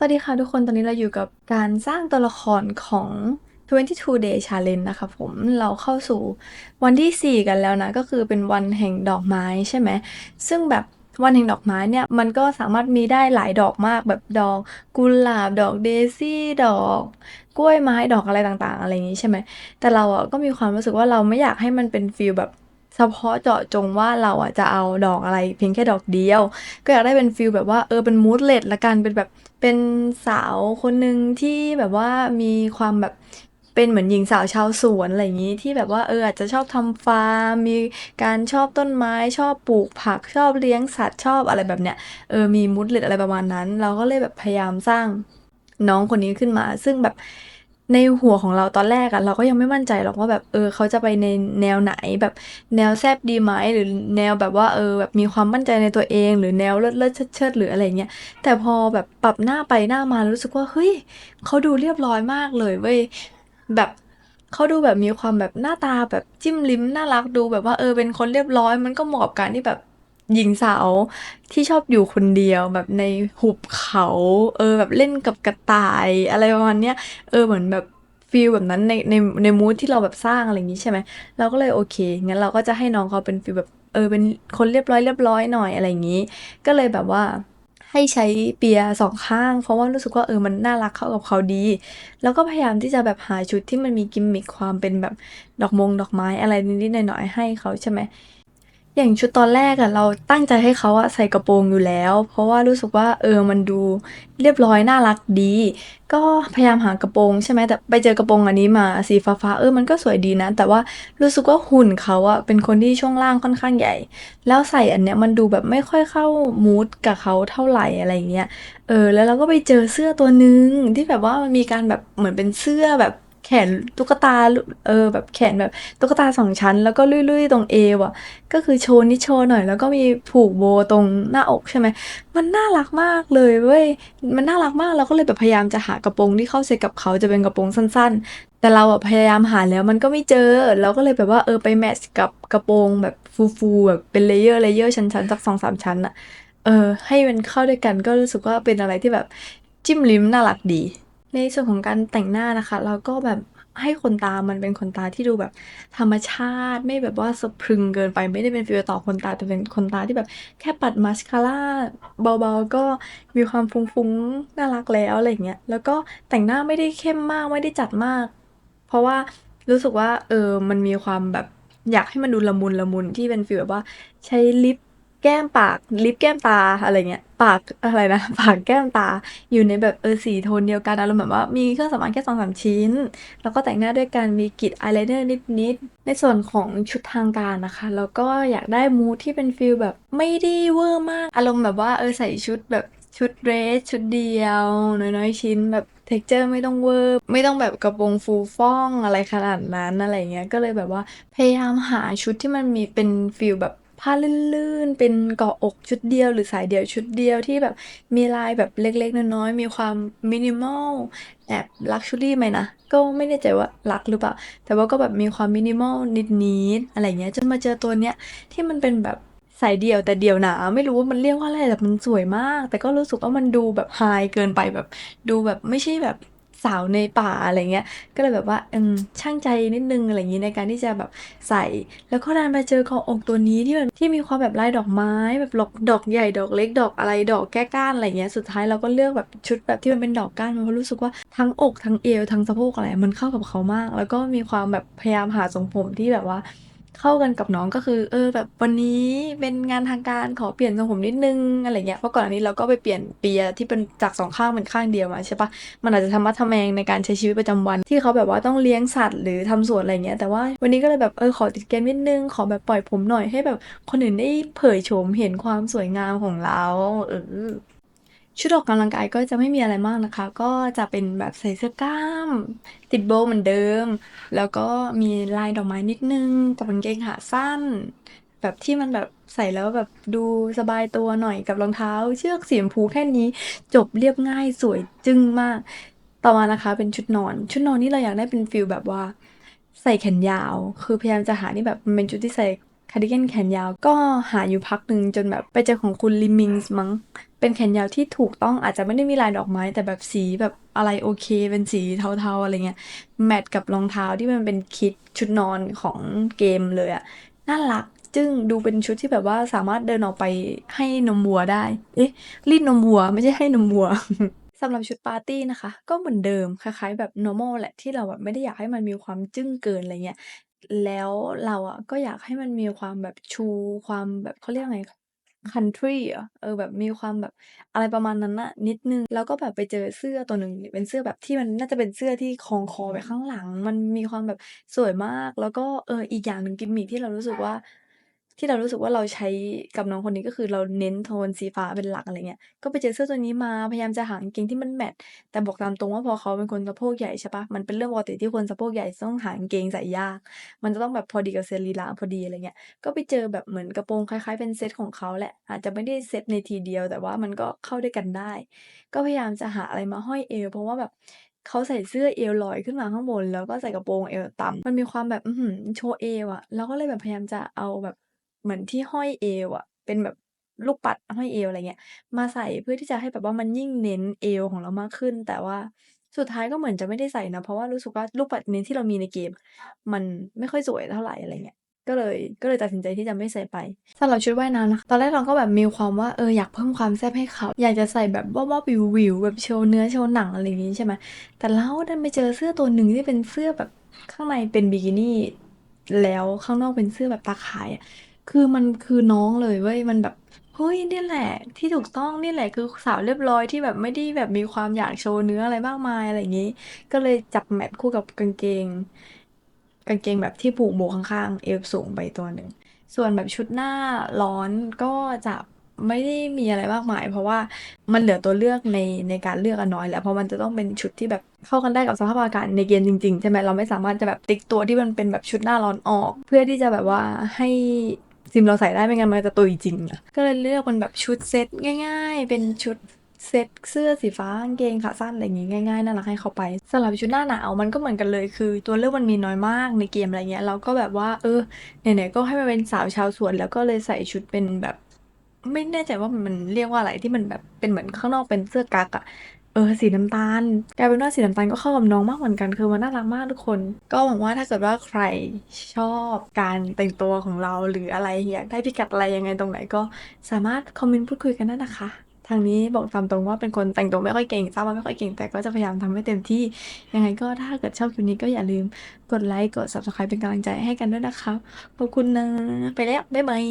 สวัสดีค่ะทุกคน ตอนนี้เราอยู่กับการสร้างตัวละครของ 22 Day Challenge นะคะผม เราเข้าสู่วันที่ 4 กันแล้วนะ ก็คือเป็นวันแห่งดอกไม้ใช่ไหม ซึ่งแบบวันแห่งดอกไม้เนี่ย มันก็สามารถมีได้หลายดอกมากแบบดอกกุหลาบ ดอกเดซี่ดอกกล้วยไม้ดอกอะไรต่างๆ อะไรอย่างนี้ใช่ไหม แต่เราอะก็มีความรู้สึกว่าเราไม่อยากให้มันเป็นฟีลแบบเฉพาะเจาะจงว่าเราอะจะเอาดอกอะไรเพียงแค่ดอกเดียว ก็อยากได้เป็นฟีลแบบว่าเออเป็นมูดเลดละกันเป็นแบบ เป็นสาวคนหนึ่งที่แบบว่ามีความแบบเป็นเหมือนหญิงสาวชาวสวนอะไรอย่างนี้ที่แบบว่าเอออาจจะชอบทำฟาร์มมีการชอบต้นไม้ชอบปลูกผักชอบเลี้ยงสัตว์ชอบอะไรแบบเนี้ยเออมีมูดเลดอะไรประมาณนั้น เราก็เลยแบบพยายามสร้างน้องคนนี้ขึ้นมา ซึ่งแบบ ในหัวของเราตอนแรกอะเราก็ยังไม่มั่นใจหรอกว่าแบบเออเขาจะไปในแนวไหนแบบแนวแซบดีไหมหรือแนวแบบว่าเออแบบมีความมั่นใจในตัวเอง หรือแนวเลิศเลิศเชิดเชิดหรืออะไรเงี้ยแต่พอแบบปรับหน้าไปหน้ามารู้สึกว่าเฮ้ยเขาดูเรียบร้อยมากเลยเว้ยแบบเขาดูแบบมีความแบบหน้าตาแบบจิ้มลิ้มน่ารักดูแบบว่าเออเป็นคนเรียบร้อย มันก็เหมาะกับการที่แบบ หญิงสาวที่ชอบอยู่คนเดียวแบบในหุบเขา เออแบบเล่นกับกระต่ายอะไรประมาณเนี้ยเออเหมือนแบบฟีลแบบนั้นในในในมูทที่เราแบบสร้างอะไรอย่างนี้ใช่ไหมเราก็เลยโอเคงั้นเราก็จะให้น้องเขาเป็นฟีลแบบเออเป็นคนเรียบร้อยเรียบร้อยหน่อยอะไรอย่างนี้ ก็เลยแบบว่าให้ใช้เปียสองข้าง เพราะว่ารู้สึกว่าเออมันน่ารักเข้ากับเขาดี แล้วก็พยายามที่จะแบบหาชุดที่มันมีกิมมิคความเป็นแบบดอกมงดอกไม้อะไรนิดๆหน่อยๆให้เขาใช่ไหม อย่างชุดตอนแรกอะเราตั้งใจให้เขาอะใส่กระโปรงอยู่แล้ว เพราะว่ารู้สึกว่าเออมันดูเรียบร้อยน่ารักดี ก็พยายามหากระโปรงใช่ไหมแต่ไปเจอกระโปรงอันนี้มาสีฟ้าฟ้าเออมันก็สวยดีนะ แต่ว่ารู้สึกว่าหุ่นเขาอะเป็นคนที่ช่วงล่างค่อนข้างใหญ่ แล้วใส่อันเนี้ยมันดูแบบไม่ค่อยเข้ามูดกับเขาเท่าไหร่อะไรเงี้ยเออแล้วเราก็ไปเจอเสื้อตัวนึงที่แบบว่ามันมีการแบบเหมือนเป็นเสื้อแบบ แขนตุ๊กตาเออแบบแขนแบบตุ๊กตาสองชั้น แล้วก็ลุยๆตรงเอวอะ ก็คือโชว์นิดโชว์หน่อย แล้วก็มีผูกโบตรงหน้าอกใช่ไหมมันน่ารักมากเลยเว้ยมันน่ารักมากเราก็เลยแบบพยายามจะหากระโปรงที่เข้าเซ็ตกับเขาจะเป็นกระโปรงสั้น ๆ แต่เราอะพยายามหาแล้วมันก็ไม่เจอเราก็เลยแบบว่าเออไปแมทช์กับกระโปรงแบบฟูๆแบบเป็นเลเยอร์เลเยอร์ชั้นๆสักสองสามชั้นอะเออให้มันเข้าด้วยกันก็รู้สึกว่าเป็นอะไรที่แบบจิ้มลิ้มน่ารักดี ในส่วนของการแต่งหน้านะคะ เราก็แบบให้ขนตามันเป็นขนตาที่ดูแบบ ธรรมชาติไม่แบบว่าสะพรึงเกินไปไม่ได้เป็นฟิลต่อขนตาแต่เป็นขนตาที่แบบแค่ปัดมาสคาร่าเบาๆก็มีความฟุ้งๆน่ารักแล้วอะไรเงี้ยแล้วก็แต่งหน้าไม่ได้เข้มมากไม่ได้จัดมาก เพราะว่ารู้สึกว่าเออมันมีความแบบอยากให้มันดูละมุนละมุนที่เป็นฟีลแบบว่าใช้ลิป แก้มปากลิปแก้มตาอะไรเงี้ยปากอะไรนะ ปากแก้มตาอยู่ในแบบเออสีโทนเดียวกันอารมณ์แบบว่ามีเครื่องสำอางแค่สองสามชิ้น แล้วก็แต่งหน้าด้วยการมีกิดอายไลเนอร์นิดๆ ในส่วนของชุดทางการนะคะ แล้วก็อยากได้มูทที่เป็นฟีลแบบไม่ได้เวอร์มาก อารมณ์แบบว่าเออใส่ชุดแบบชุดเรสชุดเดียว น้อยๆ ชิ้นแบบเท็กเจอร์ไม่ต้องเวอร์ ไม่ต้องแบบกระโปรงฟูฟ่องอะไรขนาดนั้นอะไรเงี้ยก็เลยแบบว่าพยายามหาชุดที่มันมีเป็นฟีลแบบ ผ้าลื่นๆ เป็นเกาะอกชุดเดียวหรือสายเดี่ยวชุดเดียวที่แบบมีลายแบบเล็กๆ น้อยๆ มีความมินิมอลแอบลักชัวรี่ไหมนะ ก็ไม่แน่ใจว่าลักหรือเปล่า แต่ว่าก็แบบมีความมินิมอลนิดๆ อะไรเงี้ยจนมาเจอตัวเนี้ยที่มันเป็นแบบสายเดี่ยวแต่เดี่ยวหนาไม่รู้ว่ามันเรียกว่าอะไรแต่มันสวยมาก แต่ก็รู้สึกว่ามันดูแบบไฮเกินไปแบบ ดูแบบไม่ใช่แบบ สาวในป่าอะไรเงี้ย ก็เลยแบบว่าอืมช่างใจนิดนึงอะไรอย่างนี้ในการที่จะแบบใส่ แล้วก็ดันไปเจอเกาะอกตัวนี้ที่แบบที่มีความแบบลายดอกไม้แบบดอกดอกใหญ่ดอกเล็กดอกอะไรดอกแก้ก้านอะไรเงี้ย สุดท้ายเราก็เลือกแบบชุดแบบที่มันเป็นดอกก้านเพราะรู้สึกว่าทั้งอกทั้งเอวทั้งสะโพกอะไรมันเข้ากับเขามาก แล้วก็มีความแบบพยายามหาทรงผมที่แบบว่า เข้ากันกับน้องก็คือ เออ แบบวันนี้เป็นงานทางการขอเปลี่ยนทรงผมนิดนึงอะไรเงี้ยเพราะก่อนอันนี้เราก็ไปเปลี่ยนเปียที่เป็นจากสองข้างเป็นข้างเดียวมาใช่ปะมันอาจจะทำมัดทำแมงในการใช้ชีวิตประจำวัน ที่เขาแบบว่าต้องเลี้ยงสัตว์หรือทำสวนอะไรเงี้ยแต่ว่าวันนี้ก็เลยแบบเออขอติดเกมนิดนึงขอแบบปล่อยผมหน่อยให้แบบคนอื่นได้เผยโฉมเห็นความสวยงามของเราเออ ชุดออกกำลังกายก็จะไม่มีอะไรมากนะคะ ก็จะเป็นแบบใส่เสื้อกล้าม ติดโบว์เหมือนเดิม แล้วก็มีลายดอกไม้นิดนึงกับกางเกงขาสั้น แบบที่มันแบบใส่แล้วแบบดูสบายตัวหน่อยกับรองเท้า เชือกสีชมพูแค่นี้ จบเรียบง่ายสวยจึ้งมาก ต่อมานะคะเป็นชุดนอน ชุดนอนนี่เราอยากได้เป็นฟิลแบบว่าใส่แขนยาว คือพยายามจะหาที่แบบมันเป็นชุดที่ใส่ คาร์ดิแกนแขนยาวก็หาอยู่พักหนึ่งจนแบบไปเจอของคุณลิมิงส์มั้ง เป็นแขนยาวที่ถูกต้องอาจจะไม่ได้มีลายดอกไม้ แต่แบบสีแบบอะไรโอเค เป็นสีเทาๆอะไรเงี้ยแมทกับรองเท้าที่มันเป็นคิดชุดนอนของเกมเลยอะน่ารักจึงดูเป็นชุดที่แบบว่าสามารถเดินออกไปให้นมวัวได้ เอ๊ะรีดนมวัวไม่ใช่ให้นมวัวสำหรับชุดปาร์ตี้นะคะ ก็เหมือนเดิมคล้ายๆแบบ normal แหละที่เราแบบไม่ได้อยากให้มันมีความจึ้งเกินอะไรเงี้ย แล้วเราอะก็อยากให้มันมีความแบบชู ความแบบ เขาเรียกไง country เหรอ เออ แบบมีความแบบ อะไรประมาณนั้นน่ะนิดนึงแล้วก็แบบไปเจอเสื้อตัวหนึ่ง เป็นเสื้อแบบที่มันน่าจะเป็นเสื้อที่คล้องคอไปข้างหลัง มันมีความแบบสวยมาก แล้วก็ เออ อีกอย่างหนึ่ง กิมมิคที่เรารู้สึกว่า ที่เรารู้สึกว่าเราใช้กับน้องคนนี้ก็คือเราเน้นโทนสีฟ้าเป็นหลักอะไรเงี้ย ก็ไปเจอเสื้อตัวนี้มาพยายามจะหากางเกงที่มันแมทแต่บอกตามตรงว่าพอเขาเป็นคนสะโพกใหญ่ใช่ปะมันเป็นเรื่องปกติที่คนสะโพกใหญ่ต้องหากางเกงใส่ยาก มันจะต้องแบบพอดีกับสรีระพอดีอะไรเงี้ย ก็ไปเจอแบบเหมือนกระโปรงคล้ายๆเป็นเซตของเขาแหละ อาจจะไม่ได้เซตในทีเดียว แต่ว่ามันก็เข้าด้วยกันได้ ก็พยายามจะหาอะไรมาห้อยเอวเพราะว่าแบบเขาใส่เสื้อเอวลอยขึ้นมาข้างบน แล้วก็ใส่กระโปรงเอวต่ำมันมีความแบบอืโชว์เอวอะเราก็เลยแบบพยายามจะเอาแบบ เหมือนที่ห้อยเอวอะเป็นแบบลูกปัดห้อยเอว อะไรเงี้ย มาใส่เพื่อที่จะให้แบบว่ามันยิ่งเน้นเอวของเรามากขึ้น แต่ว่าสุดท้ายก็เหมือนจะไม่ได้ใส่นะ เพราะว่ารู้สึกว่าลูกปัดเน้นที่เรามีในเกม มันไม่ค่อยสวยเท่าไร อะไรเงี้ย ก็เลย ก็เลยตัดสินใจที่จะไม่ใส่ไป สำหรับชุดว่ายน้ำนะคะ ตอนแรกเราก็แบบมีความว่า เอออยากเพิ่มความแซ่บให้เขา อยากจะใส่แบบวาบๆวิวๆแบบโชว์เนื้อโชว์หนังอะไรอย่างงี้ใช่ไหมแต่เราดันไปเจอเสื้อตัวหนึ่งที่เป็นเสื้อแบบข้างในเป็นบิกินี่ แล้วข้างนอกเป็นเสื้อแบบตาข่ายอะ คือมันคือน้องเลยเว้ย มันแบบ เฮ้ยเนี่ยแหละ ที่ถูกต้องนี่แหละคือสาวเรียบร้อยที่แบบไม่ได้แบบมีความอยากโชว์เนื้ออะไรมากมายอะไรอย่างงี้ ก็เลยจับแมทคู่กับกางเกง กางเกงแบบที่ผูกโบว์ข้างๆ เอวสูงไปตัวหนึ่ง ส่วนแบบชุดหน้าร้อนก็จะไม่ได้มีอะไรมากมาย เพราะว่ามันเหลือตัวเลือกในในการเลือกอะน้อยแล้วเพราะมันจะต้องเป็นชุดที่แบบเข้ากันได้กับสภาพอากาศในเกมจริงๆใช่ไหมเราไม่สามารถจะแบบติ๊กตัวที่มันเป็นแบบชุดหน้าร้อนออก เพื่อที่จะแบบว่าให้ ซิมเราใส่ได้ไม่งั้นมันจะตุยจริงอะก็เลยเลือกเป็นแบบชุดเซ็ตง่าย ๆ เป็นชุดเซ็ตเสื้อสีฟ้ากางเกงขาสั้นอะไรอย่างงี้ง่ายๆน่ารักให้เขาไปสำหรับชุดหน้าหนาวมันก็เหมือนกันเลยคือ ตัวเลือกมันมีน้อยมากในเกมอะไรเงี้ยเราก็แบบว่า เออไหนๆก็ให้มันเป็นสาวชาวสวน แล้วก็เลยใส่ชุดเป็นแบบ ไม่แน่ใจว่ามันเรียกว่าอะไรที่มันแบบเป็นเหมือนข้างนอกเป็นเสื้อกั๊กอะ ออสีน้ำตาลกลายเป็นว่าสีน้ำตาลก็เข้ากับน้องมากเหมือนกันคือมันน่ารักมากทุกคน ก็หวังว่าถ้าเกิดว่าใครชอบการแต่งตัวของเราหรืออะไรอยากได้พิกัดอะไรยังไงตรงไหนก็สามารถคอมเมนต์พูดคุยกันได้นะคะทางนี้บอกตามตรงว่าเป็นคนแต่งตัวไม่ค่อยเก่งทราบว่าไม่ค่อยเก่งแต่ก็จะพยายามทำให้เต็มที่ ยังไงก็ถ้าเกิดชอบคลิปนี้ก็อย่าลืมกดไลค์กด Subscribe เป็นกำลังใจให้กันด้วยนะคะขอบคุณนะ ไปแล้ว บ๊ายบาย